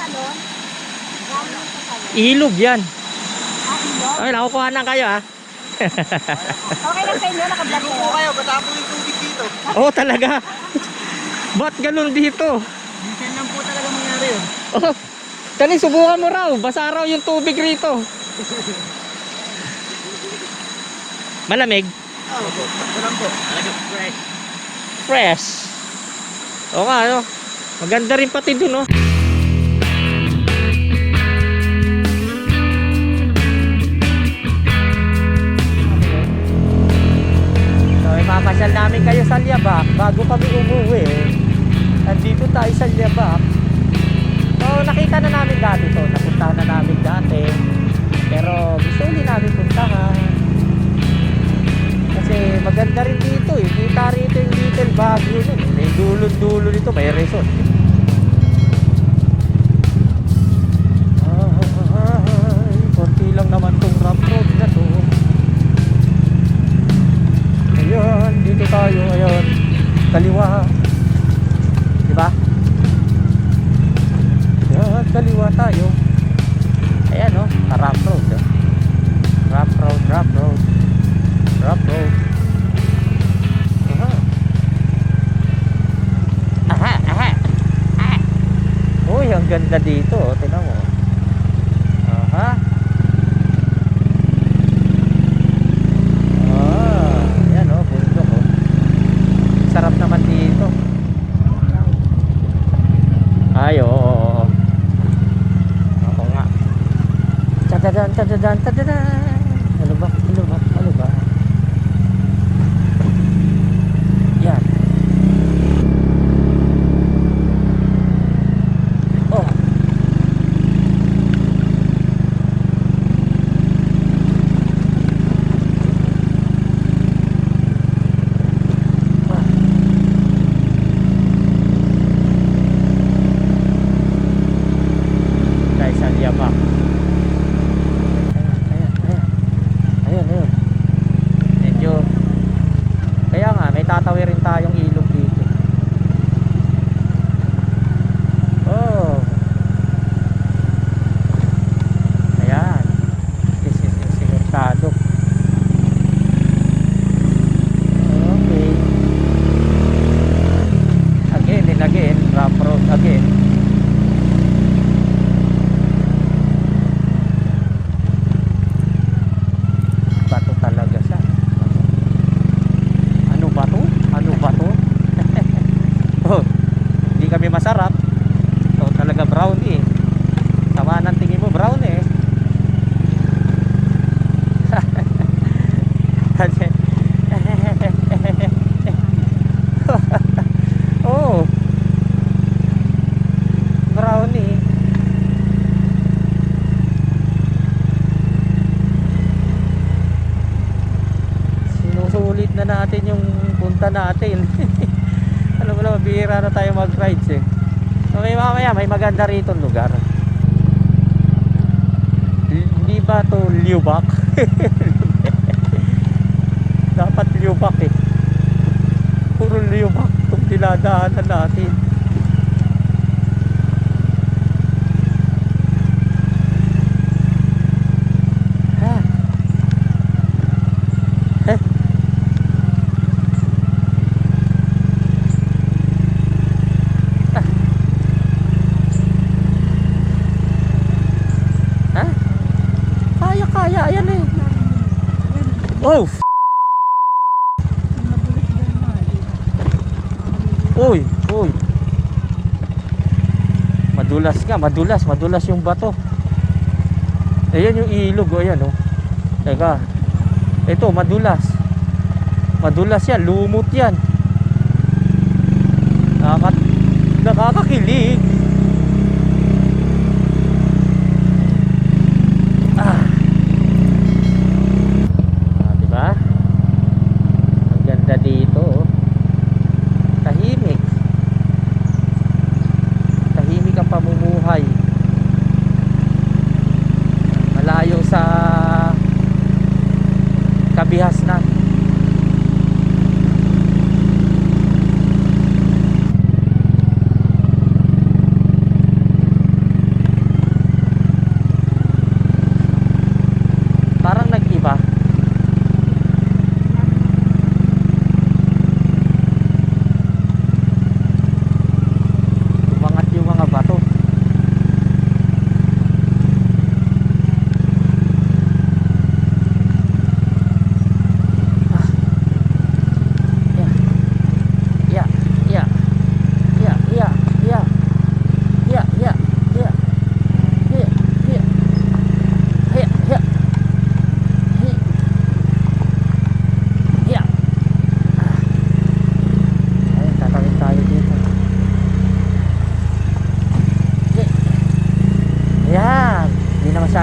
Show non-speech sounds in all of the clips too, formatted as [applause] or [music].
salon? Galing sa salon. Ilog yan. Ah, ilog? Ay, nakukuha na kayo ah. Okay lang sa inyo, nakablog po kayo. ako yung tubig dito? Oo, oh, talaga. Ba't ganun dito? Minsan lang po talaga mangyari yun. Oh, dali, subukan mo raw. Basa raw yung tubig rito. Malamig. Oo, po. Ito lang po. Talaga fresh. Fresh. Oo nga, ano. Maganda rin pati dun, oh. Ipapasyal namin kayo sa Liabak bago kami umuwi. Nandito tayo sa Liabak. So, nakita na namin dati to. Napuntahan na namin dati. Pero gusto ulit namin puntahan. Kasi maganda rin dito eh. Kita rito yung Little Baguio nun. May dulo-dulo nito, may resort. Ganda dito. Oh. Tingnan mo. Aha. Ah, yan oh, bundok oh. Sarap naman dito. Ay, oo, oo, oo. Ako nga. Tadadan. Ano ba? Ano ba? Ano ba? Yan. Oh. Ah. Tayo sa Liabak. Ayan, ayan, ayan. Ayun, ayun. Medyo Kaya nga, may tatawirin tayong ilog dito. Oh. Ayan. This is yung simentado. Okay. Again and again, rough road again. Bato talaga siya. Ano ba to? Ano ba to? oh, hindi kami masarap. Ito talaga brownie. Sama ng tingin mo brownie eh. Kasi oh. Brownie. Sinusulit na natin yung punta natin. Alam mo na, bihira na tayo mag-rides eh. So may mamaya, may maganda rito lugar. Hindi ba to Liubak? [laughs] Dapat Liubak eh. Puro Liubak itong dinadaanan natin. Ha? Eh? Ha? Kaya, kaya. Ayan eh. Oh! f- Uy, uy. Madulas nga, madulas, madulas yung bato. Ayan yung ilog, oh, ayan oh. Teka. Ito, madulas. Madulas yan, lumot yan. Nakaka nakakakilig. Ah. Ah, di ba? Ang ganda dito, oh. Tahimik. Tahimik ang pamumuhay. Malayo sa kabihas na.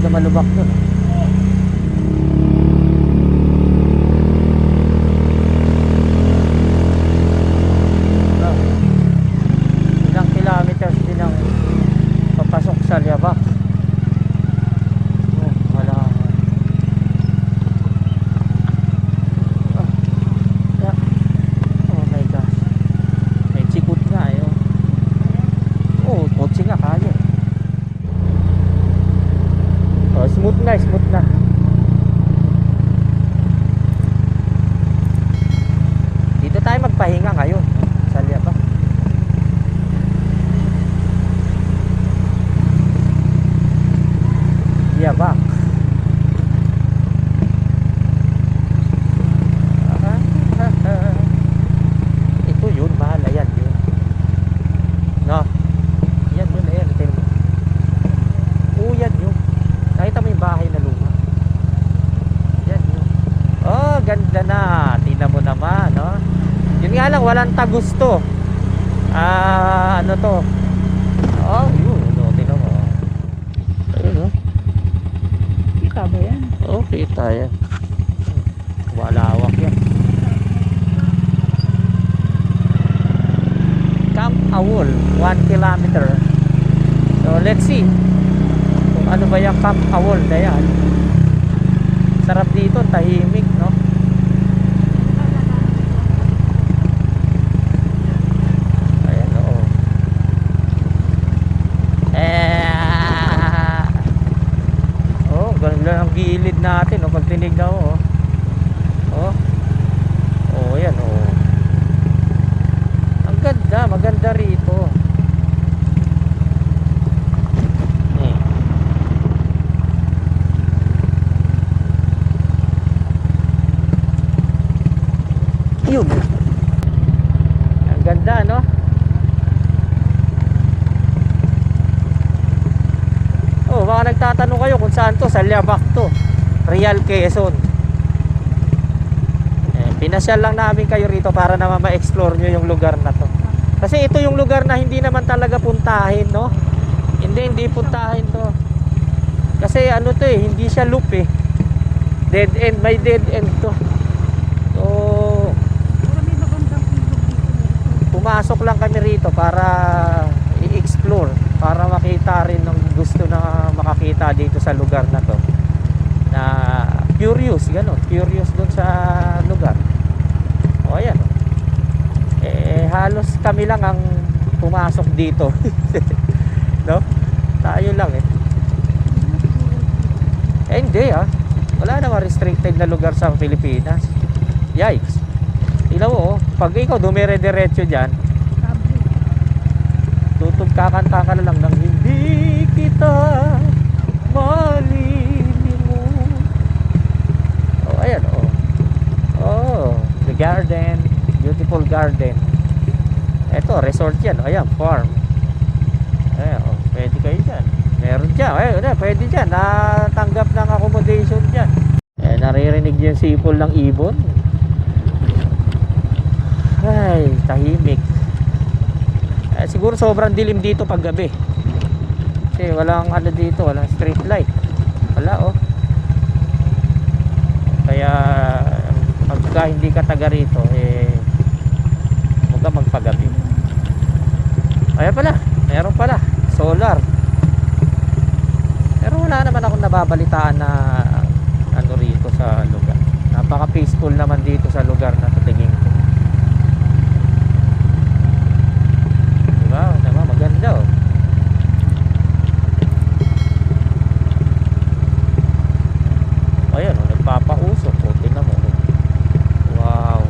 Masyado malubak doon. Ah. Ilang kilometers din ang papasok sa Liabak. Oh, wala. Ah. Yeah. Oh my gosh. May chikot nga eh. oh. Oo, oh, kotse nga kaya. Oh, smooth na, smooth na. Dito tayo magpahinga ngayon. Sa Liaba. Liaba. Ito yun, mahal. Ayan yun. No? Yan yun, ayan. Tingnan mo. Oo, yan yun. Nakita mo yung bahay na luma. Yan yun. Oh, ganda na. Tingnan mo naman, no? Yun nga lang, walang tagusto. Ah, ano to? Oh, yun. No, tingnan mo. Ayun, no? Kita ba yan? Yan. Walawak yan. Camp Awol, 1 kilometer. So, let's see kung ano ba yung Camp Awol na yan. Sarap dito, tahimik, no? Ayan, oo. Eh, Oh, ganda ng gilid natin, oh, pag tinignan mo, oh. Oh. Oh, yan, oh. Ang ganda, maganda rito. Eh. Yun. Ang ganda, no? Oh, baka nagtatanong kayo kung saan to, sa Liabac to. Real Quezon. Eh, pinasyal lang namin kayo rito para naman ma-explore nyo yung lugar na to. Kasi ito yung lugar na hindi naman talaga puntahin, no? Hindi, hindi puntahin to. Kasi ano to eh, hindi siya loop eh. Dead end, may dead end to. So, pumasok lang kami rito para i-explore para makita rin ng dito sa lugar na to. Na curious gano'n curious dun sa lugar. O ayan. Eh halos kami lang ang pumasok dito. [laughs] No? Tayo lang eh. Eh hindi ah. Wala naman restricted na lugar sa Pilipinas. Yikes. Mo oh. Pag ikaw dumire-diretso dyan kakanta ka na lang ng garden. Ito, resort yan. Ayan, farm. Ayan, oh, pwede kayo dyan. Meron dyan. Ayun, na, pwede dyan. Natanggap ng accommodation dyan. Eh, naririnig yung sipol ng ibon. Ay, tahimik. Eh, siguro sobrang dilim dito pag gabi. Kasi walang ano dito, walang street light. Wala oh. Kaya pagka hindi ka taga rito, eh ka magpagabi. Ayan pala, meron pala, solar. Pero wala naman akong nababalitaan na ano rito sa lugar. Napaka peaceful naman dito sa lugar na tingin ko. Diba? Diba? Maganda oh, nagpapausok oh. Tingnan mo. oh. Wow.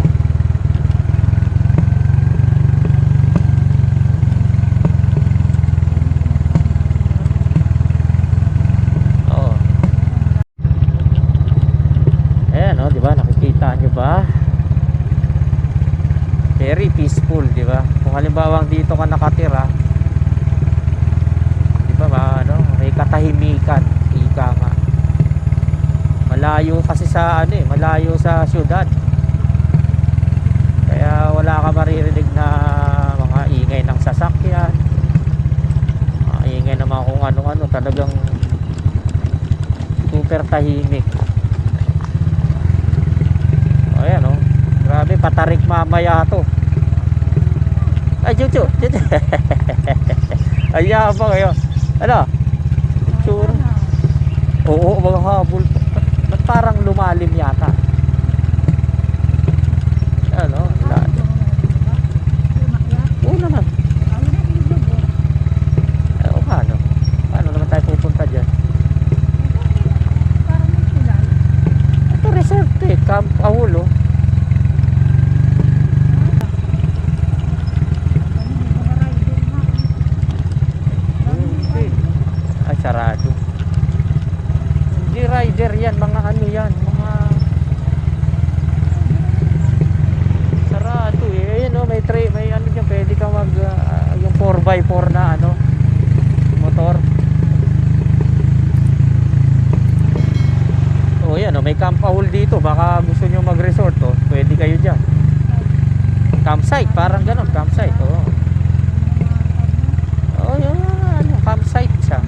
Oh. Ayan oh, di ba? Nakikita nyo ba? Very peaceful, di ba? Kung halimbawa dito ka nakatira, di ba ba, ano, may katahimikan, ika nga. Malayo kasi sa ano eh, malayo sa syudad. Kaya wala ka maririnig na mga ingay ng sasakyan. Mga ingay na mga kung ano-ano, talagang super tahimik. Ayan o. Grabe, patarik mamaya to. Ay, chuchu, [laughs] chuchu. Ay, yabang kayo. Ano? Oo, mga habol. Ba't parang lumalim yata? Ano? La- Oo naman. Eh, o paano? Paano naman tayo pupunta dyan? Ito resort eh. Camp Aulo. Hindi. Ay, sarado. Hindi rider yan. Mga ano yan. Mga... Sarado eh. Ayun oh, may tray. May ano dyan. Pwede ka mag... ah, yung 4x4 na ano. Motor. Oh, yan oh. May camp owl dito. Baka gusto nyo mag-resort oh. Pwede kayo dyan. Campsite. Parang ganun. Campsite. Oo. Oh, yun. Ano, campsite siya.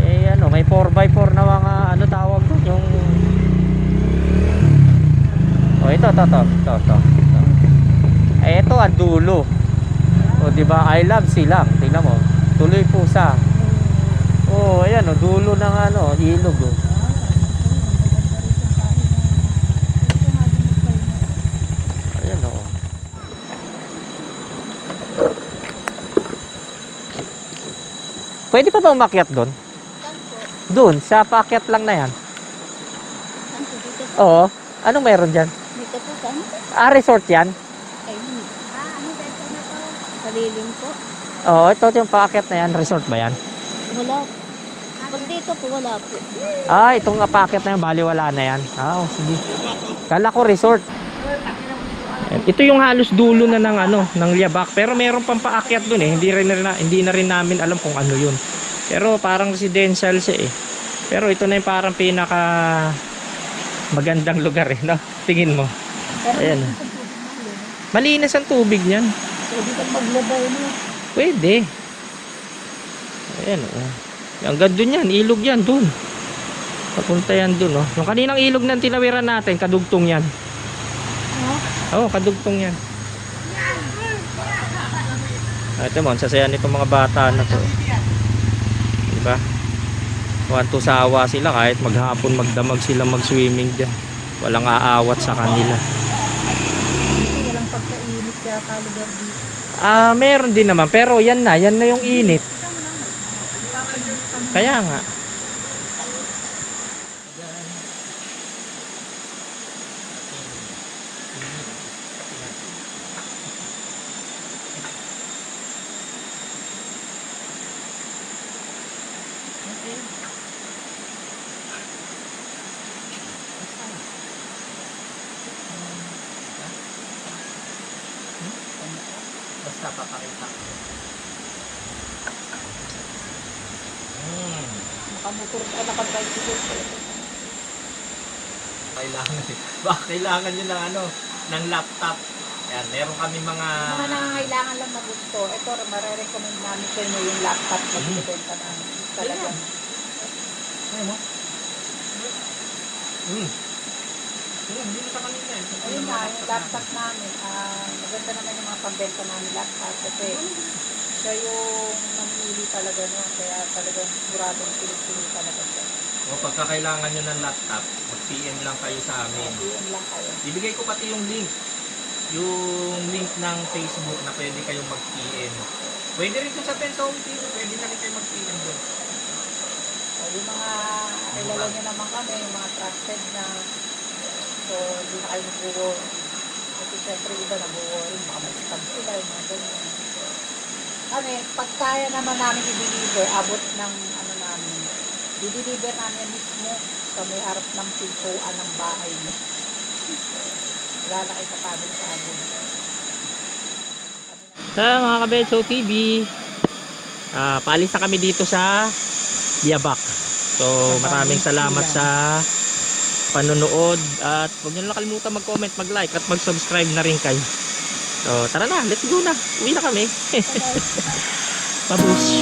Eh ano, may 4x4 na mga ano tawag doon, yung Oh, ito, to, to, to, to. to. Eh, ito ang dulo. O, di ba? I love silang. Tingnan mo. Tuloy pusa. Oh, ayan oh, dulo ng ano, ilog oh. Ayan oh. Pwede pa ba umakyat doon? Doon, sa paakyat lang na yan. Oo. Anong meron dyan? Dito po saan? Ah, resort yan? Ayun. Ah, ano dito na po? Saliling po. Oo, ito yung paakyat na yan. Resort ba yan? Wala. Pag dito po, wala po. Ah, itong paakyat na yan, bali wala na yan. Ah, oh, sige. Kala ko resort. Ito yung halos dulo na ng ano, ng Liabak. Pero meron pang paakyat dun eh. Hindi rin na, hindi na rin namin alam kung ano yun. Pero parang residential siya eh. Pero ito na yung parang pinaka magandang lugar eh, no? Tingin mo. Ayan. Malinis ang tubig niyan. pwede kang maglabay mo. Pwede. Ayan, oh. Ang ganda yan, ilog yan, dun. Papunta yan dun, oh. Yung kaninang ilog na tinawiran natin, kadugtong yan. Oo, oh, kadugtong yan. Ah, Ito mo, sasaya nitong mga bata na to. Diba? Wanto sawa sila kahit maghapon magdamag sila mag-swimming dyan. Walang aawat sa kanila. Walang pagkainit kaya kalugar dito. Ah, meron din naman. Pero yan na, yan na yung init. Kaya nga. Basta papakita. Hmm. Nakamotor ka, nakabicycle ka. Kailangan [laughs] Baka kailangan nyo ng ano, ng laptop. Yan, meron kami mga... Mga nangangailangan lang na gusto. Ito, marirecommend namin sa inyo yung laptop na binibenta namin. Talaga. Ayun mo. Hmm. Ayun, na eh. Ayun nga, yung laptop namin, ah, maganda naman yung mga pambenta namin laptop kasi siya yung namili talaga no, kaya talagang siguradong pilit-pilit talaga siya. O pagka kailangan nyo ng laptop, mag-PM lang kayo sa amin. PM lang kayo. Ibigay ko pati yung link. Yung link ng Facebook na pwede kayong mag-PM. Pwede rin kung sa Tensong TV, pwede na rin kayo mag-PM doon. So, yung mga kilala nyo naman kami, yung mga trusted na so hindi na kayo nag-worry. Kasi syempre iba nag-worry, baka mag-scam sila, yung mga ganyan. Kami, pag kaya naman namin i-deliver, abot ng ano namin, i-deliver namin mismo sa may harap ng pintuan ng bahay mo. Wala na kayo sa abon. Sa mga Kabetso TV, ah paalis na kami dito sa Biabak. So maraming salamat sa panonood at huwag niyo na kalimutan mag-comment, mag-like at mag-subscribe na rin kayo. So tara na, let's go na. Uwi na kami. [laughs] Pabush.